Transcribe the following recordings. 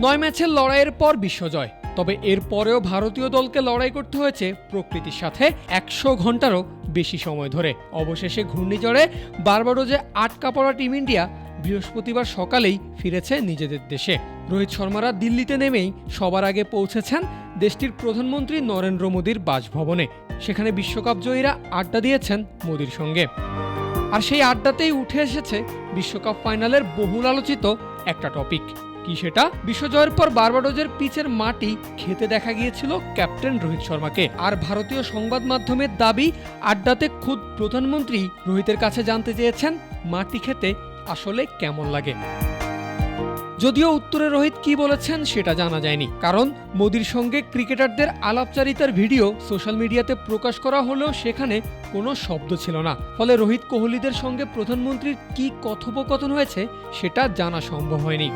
নয় ম্যাচের লড়াইয়ের পর বিশ্বজয়। তবে এর পরেও ভারতীয় দলকে লড়াই করতে হয়েছে প্রকৃতির সাথে একশো ঘন্টারও বেশি সময় ধরে। অবশেষে ঘূর্ণিঝড়ে বারবাডোজে আটকা পড়া টিম ইন্ডিয়া বৃহস্পতিবার সকালেই ফিরেছে নিজেদের দেশে। রোহিত শর্মারা দিল্লিতে নেমেই সবার আগে পৌঁছেছেন দেশটির প্রধানমন্ত্রী নরেন্দ্র মোদীর বাসভবনে। সেখানে বিশ্বকাপ জয়ীরা আড্ডা দিয়েছেন মোদীর সঙ্গে। আর সেই আড্ডাতেই উঠে এসেছে বিশ্বকাপ ফাইনালের বহুল আলোচিত একটা টপিক। কি সেটা? বিশ্বজয়ের পর বারবাডোজের পিচের মাটি খেতে দেখা গিয়েছিল ক্যাপ্টেন রোহিত শর্মাকে। আর ভারতীয় সংবাদ মাধ্যমের দাবি, আড্ডাতে খুদ প্রধানমন্ত্রী রোহিতের কাছে জানতে চেয়েছেন, মাটি খেতে আসলে কেমন লাগে। যদিও উত্তরে রোহিত কি বলেছেন সেটা জানা যায়নি। কারণ মোদির সঙ্গে ক্রিকেটারদের আলাপচারিতার ভিডিও সোশ্যাল মিডিয়াতে প্রকাশ করা হলেও সেখানে কোনো শব্দ ছিল না। ফলে রোহিত কোহলিদের সঙ্গে প্রধানমন্ত্রীর কি কথোপকথন হয়েছে সেটা জানা সম্ভব হয়নি।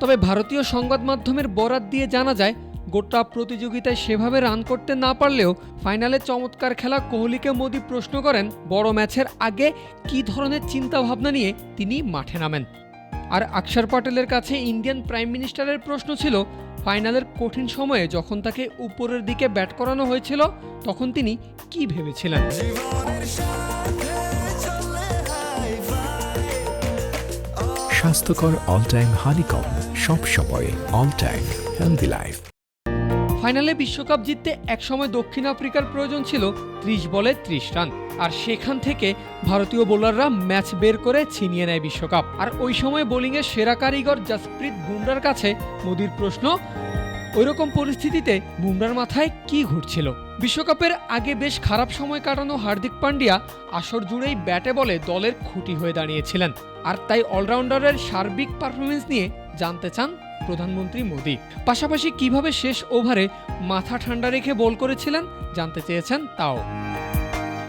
তবে ভারতীয় সংবাদ মাধ্যমের বরাত দিয়ে জানা যায়, গোটা প্রতিযোগিতায় সেভাবে রান করতে না পারলেও ফাইনালে চমৎকার খেলা কোহলিকে মোদি প্রশ্ন করেন, বড় ম্যাচের আগে কী ধরনের চিন্তা ভাবনা নিয়ে তিনি মাঠে নামেন। আর অক্ষর পটেলের কাছে ইন্ডিয়ান প্রাইম মিনিস্টারের প্রশ্ন ছিল, ফাইনালের কঠিন সময়ে যখন তাকে উপরের দিকে ব্যাট করানো হয়েছিল, তখন তিনি কি ভেবেছিলেন? স্বাস্থ্যকর অল টাইম হানিকম সব সময় অল টাইম হেলদি লাইফ ফাইনালে বিশ্বকাপ জিততে একসময় দক্ষিণ আফ্রিকার প্রয়োজন ছিল ত্রিশ বলে ত্রিশ রান। আর সেখান থেকে ভারতীয় বোলাররা ম্যাচ বের করে ছিনিয়ে নেয় বিশ্বকাপ। আর ওই সময় বোলিংয়ের সেরা কারিগর জাসপ্রীত বুমরার কাছে মোদির প্রশ্ন ওইরকম পরিস্থিতিতে বুমরার মাথায় কি ঘুরছিল? বিশ্বকাপের আগে বেশ খারাপ সময় কাটানো হার্দিক পান্ডিয়া আসর জুড়েই ব্যাটে বলে দলের খুঁটি হয়ে দাঁড়িয়েছিলেন। আর তাই অলরাউন্ডারের সার্বিক পারফরমেন্স নিয়ে জানতে চান প্রধানমন্ত্রী মোদী। পাশাপাশি কীভাবে শেষ ওভারে মাথা ঠান্ডা রেখে বল করেছিলেন জানতে চেয়েছেন তাও।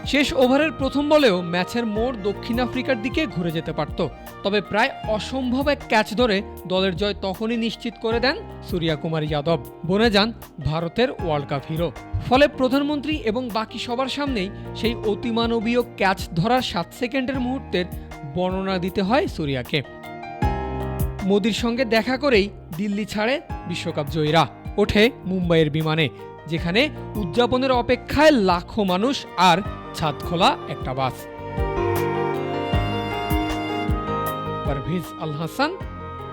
শেষ ওভারের প্রথম বলেও ম্যাচের মোড় দক্ষিণ আফ্রিকার দিকে ঘুরে যেতে পারত। তবে প্রায় অসম্ভব এক ক্যাচ ধরে দলের জয় তখনই নিশ্চিত করে দেন সূর্যা কুমার যাদব। বনে যান ভারতের ওয়ার্ল্ড কাপ হিরো। ফলে প্রধানমন্ত্রী এবং বাকি সবার সামনেই সেই অতিমানবীয় ক্যাচ ধরার সাত সেকেন্ডের মুহূর্তের বর্ণনা দিতে হয় সূর্যাকে। মোদির সঙ্গে দেখা করেই দিল্লি ছাড়ে বিশ্বকাপ জয়ীরা। ওঠে মুম্বাইয়ের বিমানে, যেখানে উদযাপনের অপেক্ষায় লাখো মানুষ আর ছাদ খোলা একটা bus. Parvez Al Hasan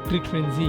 treatment frenzy